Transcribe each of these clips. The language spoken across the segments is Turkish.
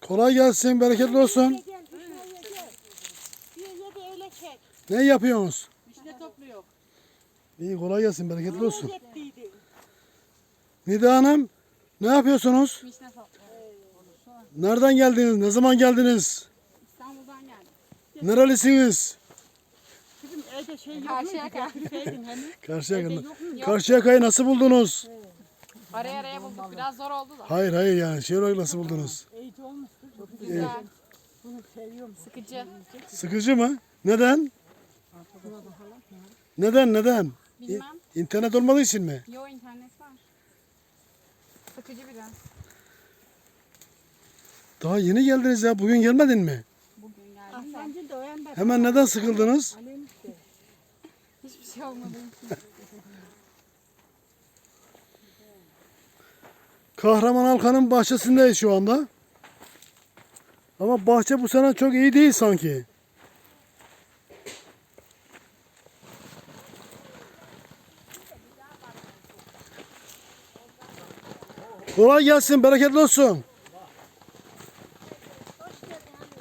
Kolay gelsin, bereketli olsun. Ne yapıyorsunuz? İşte topluyor. İyi kolay gelsin, bereketli olsun. Nida Hanım, ne yapıyorsunuz? Nereden geldiniz? Ne zaman geldiniz? İstanbul'dan geldim. Nerelisiniz? Evde şey yok. Karşıyaka. Mu? Karşıyaka'yı nasıl buldunuz? Araya araya bulduk. Biraz zor oldu da. Hayır hayır yani şey olarak nasıl buldunuz? Eğitim olmuştur. Çok Güzel. Bunu seviyorum. Sıkıcı. Sıkıcı mı? Neden? Neden neden? Bilmem. İnternet olmadığı için mi? Yo internet var. Sıkıcı biraz. Daha yeni geldiniz ya. Bugün gelmedin mi? Bugün geldim de Aslancı da yanda. Hemen neden sıkıldınız? Hiçbir şey olmadı. Kahraman Alkan'ın bahçesindeyiz şu anda. Ama bahçe bu sene çok iyi değil sanki. Kolay gelsin, bereketli olsun.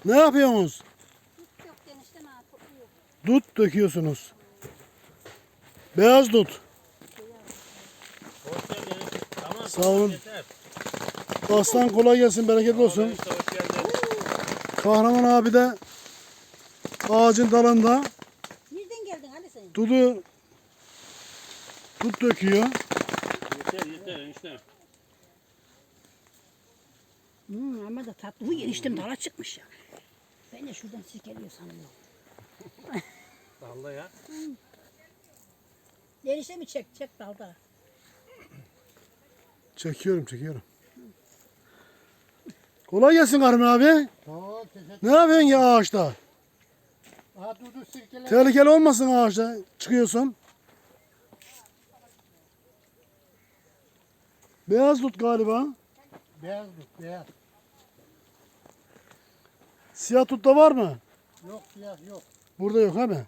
Ne yapıyorsunuz? Dut döküyorsunuz. Beyaz dut. Sağ olun. Aslan kolay gelsin, bereketli olsun. Kahraman abi de ağacın dalında Nereden geldin hadi sen? dudu dut döküyor. Yeter yeter enişte. Hmm, ama da tatlı. Bu eniştem dala çıkmış ya. Ben de şuradan sirkeliyor sanıyorum. Vallahi ya. Eniştemi çek, çek dalda. Çekiyorum, çekiyorum. Kolay gelsin Kahraman abi. Teşekkür Ne yapıyorsun ya ağaçta? Aha. Tehlikeli olmasın ağaçta çıkıyorsun. Beyaz dut galiba. Beyaz dut beyaz. Siyah dut da var mı? Yok siyah yok. Burada yok değil mi?